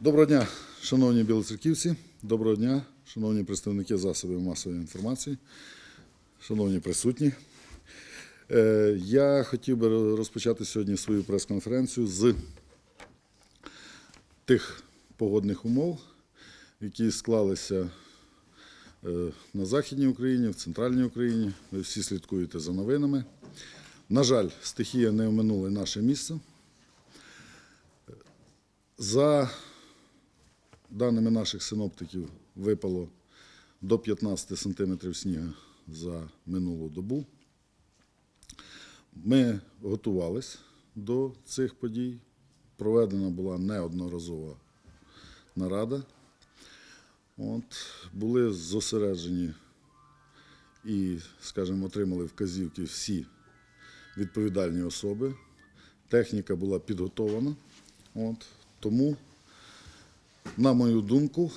Доброго дня, шановні білоцерківці. Доброго дня, шановні представники засобів масової інформації, шановні присутні. Е, Я хотів би розпочати сьогодні свою прес-конференцію з тих погодних умов, які склалися е, на Західній Україні, в центральній Україні. Ви всі слідкуєте за новинами. На жаль, стихія не оминула наше місце. За даними наших синоптиків, випало до 15 сантиметрів снігу за минулу добу. Ми готувалися до цих подій. Проведена була неодноразова нарада. От, були зосереджені і, скажімо, отримали вказівки всі відповідальні особи. Техніка була підготована. От, тому, на мою думку,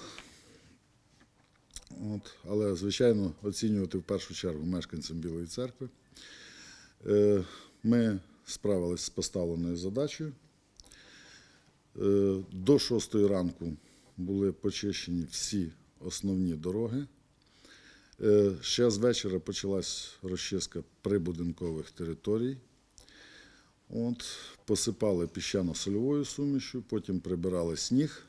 от, але, звичайно, оцінювати в першу чергу мешканцям Білої церкви, е, ми справилися з поставленою задачею. Е, До 6 ранку були почищені всі основні дороги. Е, Ще з вечора почалась розчистка прибудинкових територій. От, посипали піщано-сольовою сумішю, потім прибирали сніг.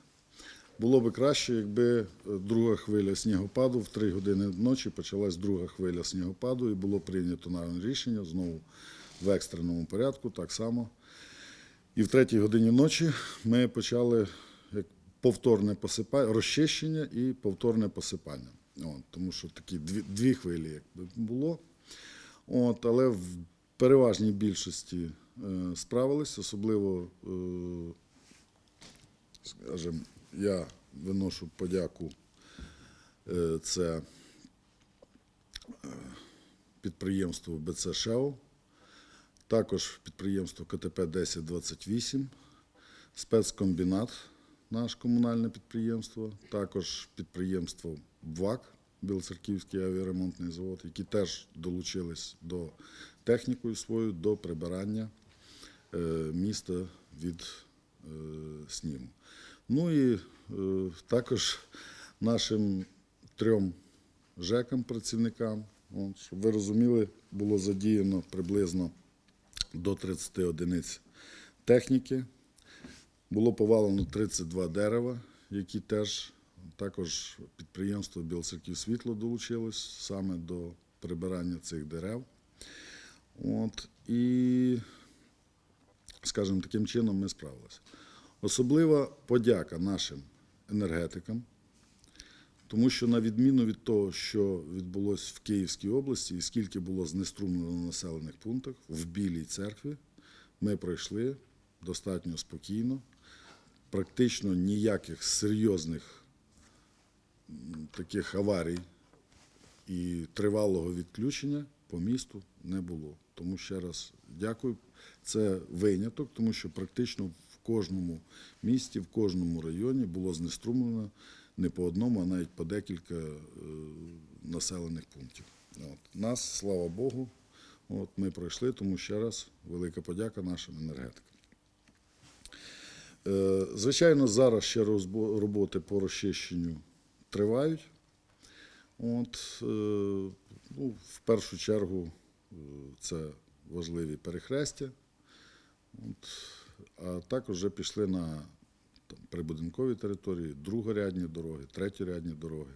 Було би краще, якби е, друга хвиля снігопаду в 3 години ночі почалась друга хвиля снігопаду і було прийнято на рішення знову в екстреному порядку, так само. І в третій годині ночі ми почали як повторне посипання, розчищення і повторне посипання. От, тому що такі дві, дві хвилі якби було. От, але в переважній більшості е, справились, особливо, е, скажімо, я виношу подяку. Е, це е, підприємству БЦ ШЕО, також підприємство КТП 1028, спецкомбінат, наш комунальне підприємство, також підприємство БВАК, Білоцерківський авіаремонтний завод, які теж долучились до технікою свою до прибирання е, міста від снігу. Ну і е, також нашим трьом ЖЕКам, працівникам, щоб ви розуміли, було задіяно приблизно до 30 одиниць техніки. Було повалено 32 дерева, які теж також підприємство Білоцерків Світло долучилось саме до прибирання цих дерев. От, і, скажімо, таким чином ми справилися. Особлива подяка нашим енергетикам, тому що, на відміну від того, що відбулося в Київській області, і скільки було знеструмлено на населених пунктах, в Білій церкві ми пройшли достатньо спокійно, практично ніяких серйозних таких аварій і тривалого відключення по місту не було. Тому ще раз дякую. Це виняток, тому що практично кожному місті, в кожному районі було знеструмлено не по одному, а навіть по декілька е, населених пунктів. От. Нас, слава Богу, от ми пройшли, тому ще раз велика подяка нашим енергетикам. Е, Звичайно, зараз ще роботи по розчищенню тривають. От, е, ну, в першу чергу це важливі перехрестя. От, а також вже пішли на там, прибудинкові території, другорядні дороги, третьорядні дороги.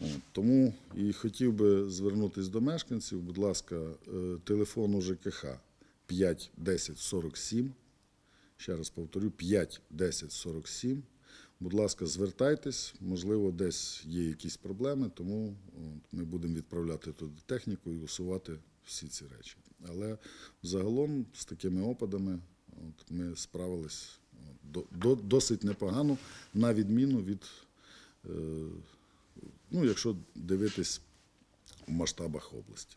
От, тому і хотів би звернутися до мешканців, будь ласка, е, телефон у ЖКХ 5 10 47. Ще раз повторю, 5 10 47. Будь ласка, звертайтесь, можливо, десь є якісь проблеми, тому ми будемо відправляти туди техніку і усувати всі ці речі. Але загалом з такими опадами от, ми справились до, до, досить непогано, на відміну від, е, ну, якщо дивитись в масштабах області.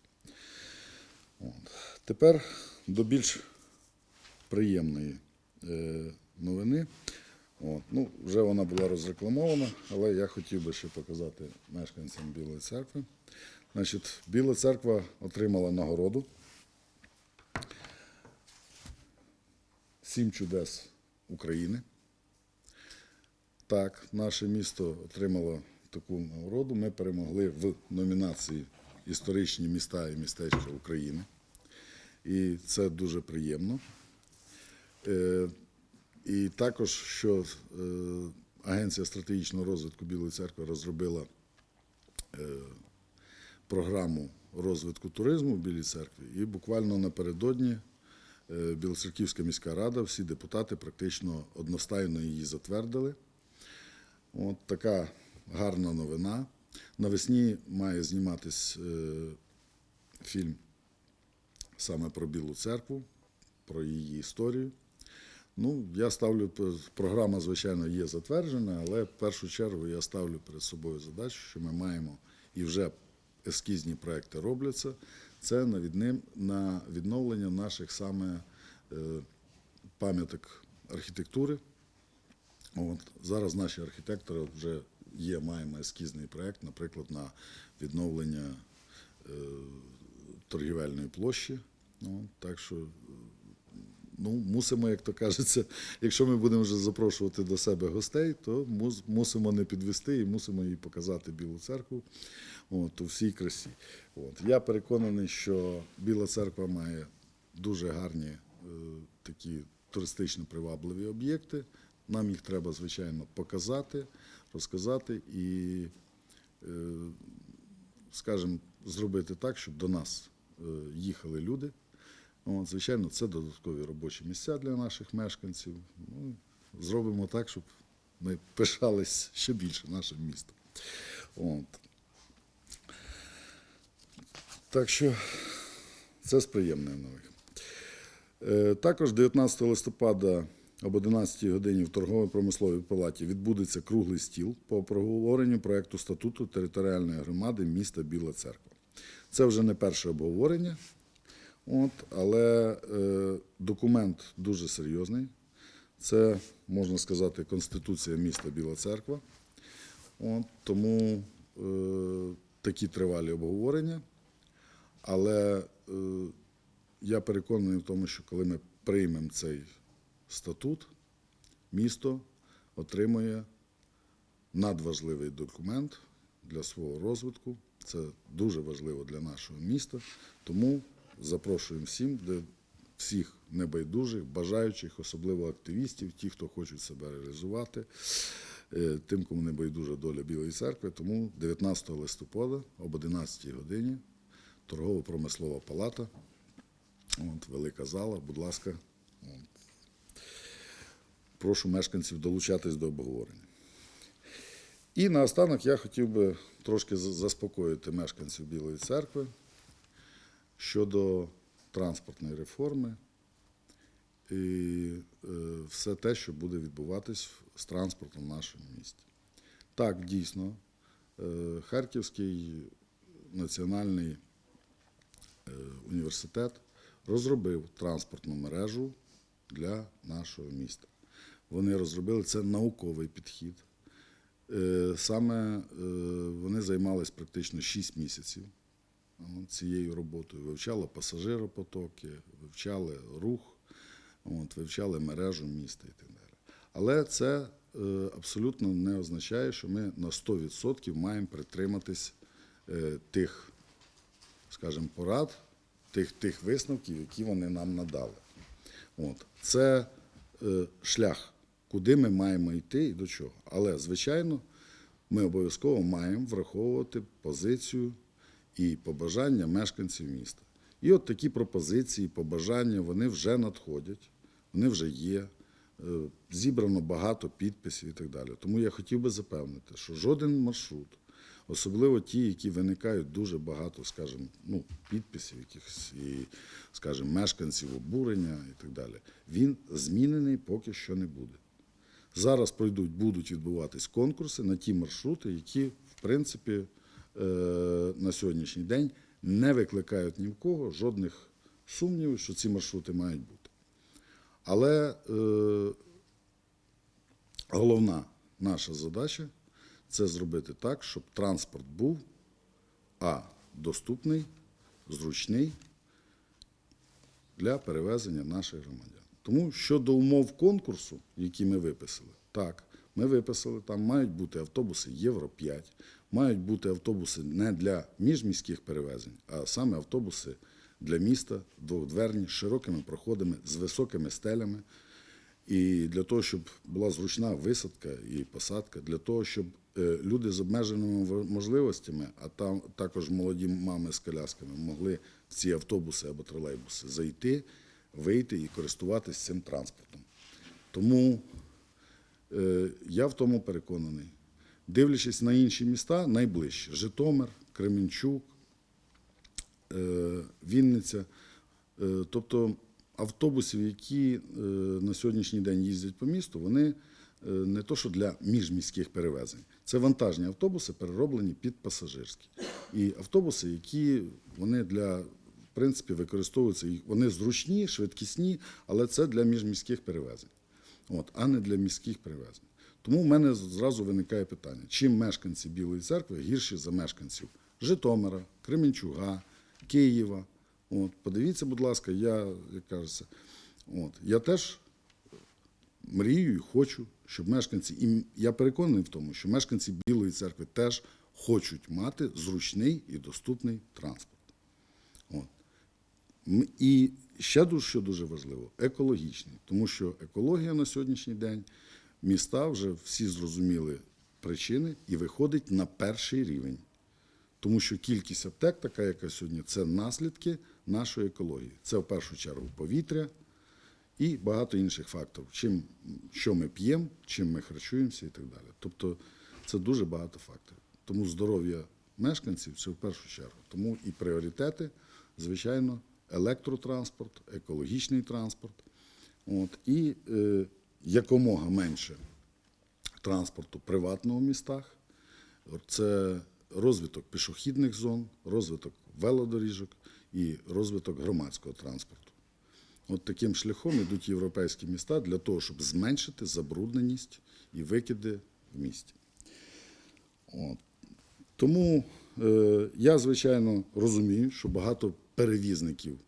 От. Тепер до більш приємної е, новини. От. Ну, вже вона була розрекламована, але я хотів би ще показати мешканцям Білої церкви. Значить, Біла церква отримала нагороду. Сім чудес України. Так, наше місто отримало таку нагороду. Ми перемогли в номінації Історичні міста і містечка України. І це дуже приємно. Е, І також, що е, Агенція стратегічного розвитку Білої церкви розробила е, програму розвитку туризму в Білій церкві. І буквально напередодні Білоцерківська міська рада, всі депутати практично одностайно її затвердили. От така гарна новина. Навесні має зніматись е, фільм саме про Білу церкву, про її історію. Ну, я ставлю, програма, звичайно, є затверджена, але в першу чергу я ставлю перед собою задачу, що ми маємо і вже ескізні проекти робляться. Це на, відновлення наших саме е, пам'яток архітектури. От, зараз наші архітектори вже є, маємо ескізний проєкт, наприклад, на відновлення е, торгівельної площі. Ну, так що ну, мусимо, як то кажеться, якщо ми будемо вже запрошувати до себе гостей, то мус- мусимо не підвести і мусимо їй показати Білу церкву от, у всій красі. От. Я переконаний, що Біла церква має дуже гарні е, такі туристично привабливі об'єкти. Нам їх треба, звичайно, показати, розказати і, е, скажімо, зробити так, щоб до нас е, їхали люди. От, звичайно, це додаткові робочі місця для наших мешканців. Ну, зробимо так, щоб ми пишались ще більше нашим містом. От. Так що це з приємних нових. Е, Також 19 листопада об 11 годині в торгово-промисловій палаті відбудеться круглий стіл по проговоренню проекту статуту територіальної громади міста Біла Церква. Це вже не перше обговорення, от, але е, документ дуже серйозний. Це, можна сказати, Конституція міста Біла Церква. От, тому е, такі тривалі обговорення. Але е, я переконаний в тому, що коли ми приймемо цей статут, місто отримує надважливий документ для свого розвитку. Це дуже важливо для нашого міста. Тому запрошуємо всім, де всіх небайдужих, бажаючих, особливо активістів, ті, хто хочуть себе реалізувати, е, тим, кому не байдужа доля Білої церкви. Тому 19 листопада об 11 годині торгово-промислова палата. От, велика зала, будь ласка. От. Прошу мешканців долучатись до обговорення. І наостанок я хотів би трошки заспокоїти мешканців Білої церкви щодо транспортної реформи і е, все те, що буде відбуватись з транспортом в нашому місті. Так, дійсно, е, Харківський національний е, університет розробив транспортну мережу для нашого міста. Вони розробили це науковий підхід. Саме вони займалися практично 6 місяців цією роботою. Вивчали пасажиропотоки, вивчали рух, от, вивчали мережу міста і так далі. Але це е, абсолютно не означає, що ми на 100% маємо притриматись е, тих, скажімо, порад, тих, тих висновків, які вони нам надали. От. Це е, шлях, куди ми маємо йти і до чого. Але, звичайно, ми обов'язково маємо враховувати позицію і побажання мешканців міста. І от такі пропозиції, побажання, вони вже надходять, вони вже є. Е, Зібрано багато підписів і так далі. Тому я хотів би запевнити, що жоден маршрут, особливо ті, які виникають дуже багато, скажімо, ну, підписів, якихось і, скажімо, мешканців обурення і так далі, він змінений поки що не буде. Зараз пройдуть, будуть відбуватись конкурси на ті маршрути, які, в принципі, на сьогоднішній день не викликають ні в кого жодних сумнівів, що ці маршрути мають бути. Але е, головна наша задача це зробити так, щоб транспорт був а доступний, зручний для перевезення наших громадян. Тому щодо умов конкурсу, які ми виписали, так, Ми виписали, там мають бути автобуси Євро 5, мають бути автобуси не для міжміських перевезень, а саме автобуси для міста, двохдверні, з широкими проходами, з високими стелями. І для того, щоб була зручна висадка і посадка, для того, щоб е, люди з обмеженими можливостями, а там також молоді мами з колясками, могли в ці автобуси або тролейбуси зайти, вийти і користуватися цим транспортом. Тому е, я в тому переконаний. Дивлячись на інші міста, найближче Житомир, Кременчук, е, Вінниця. Е, Тобто автобусів, які е, на сьогоднішній день їздять по місту, вони не то, що для міжміських перевезень. Це вантажні автобуси, перероблені під пасажирські. І автобуси, які вони для, в принципі, використовуються, вони зручні, швидкісні, але це для міжміських перевезень, от, а не для міських перевезень. Тому в мене зразу виникає питання, чим мешканці Білої церкви гірші за мешканців Житомира, Кременчуга, Києва. От, подивіться, будь ласка, я, як кажеться, от, я теж мрію і хочу, щоб мешканці, і я переконаний в тому, що мешканці Білої церкви теж хочуть мати зручний і доступний транспорт. От. І ще дуже, що дуже важливо, екологічний, тому що екологія на сьогоднішній день міста вже всі зрозуміли причини і виходить на перший рівень. Тому що кількість аптек, така яка сьогодні, це наслідки нашої екології. Це в першу чергу повітря і багато інших факторів. Чим, що ми п'ємо, чим ми харчуємося і так далі. Тобто це дуже багато факторів. Тому здоров'я мешканців це в першу чергу. Тому і пріоритети, звичайно, електротранспорт, екологічний транспорт. От, і е, якомога менше транспорту приватного в містах. Це розвиток пішохідних зон, розвиток велодоріжок і розвиток громадського транспорту. От таким шляхом йдуть європейські міста для того, щоб зменшити забрудненість і викиди в місті. От. Тому е, я, звичайно, розумію, що багато перевізників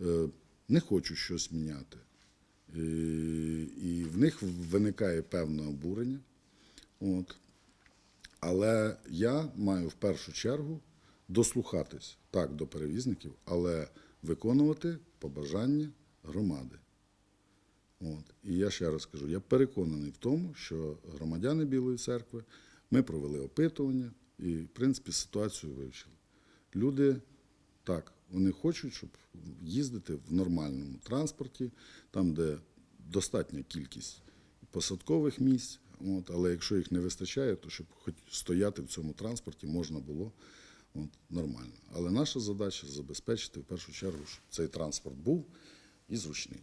е, не хочуть щось міняти. І, і в них виникає певне обурення. От. Але я маю в першу чергу дослухатись так до перевізників, але виконувати побажання громади. От. І я ще раз кажу, я переконаний в тому, що громадяни Білої церкви, ми провели опитування і, в принципі, ситуацію вивчили. Люди так, вони хочуть, щоб їздити в нормальному транспорті, там, де достатня кількість посадкових місць. От, але якщо їх не вистачає, то щоб хоч стояти в цьому транспорті можна було от, нормально. Але наша задача забезпечити в першу чергу, щоб цей транспорт був і зручний.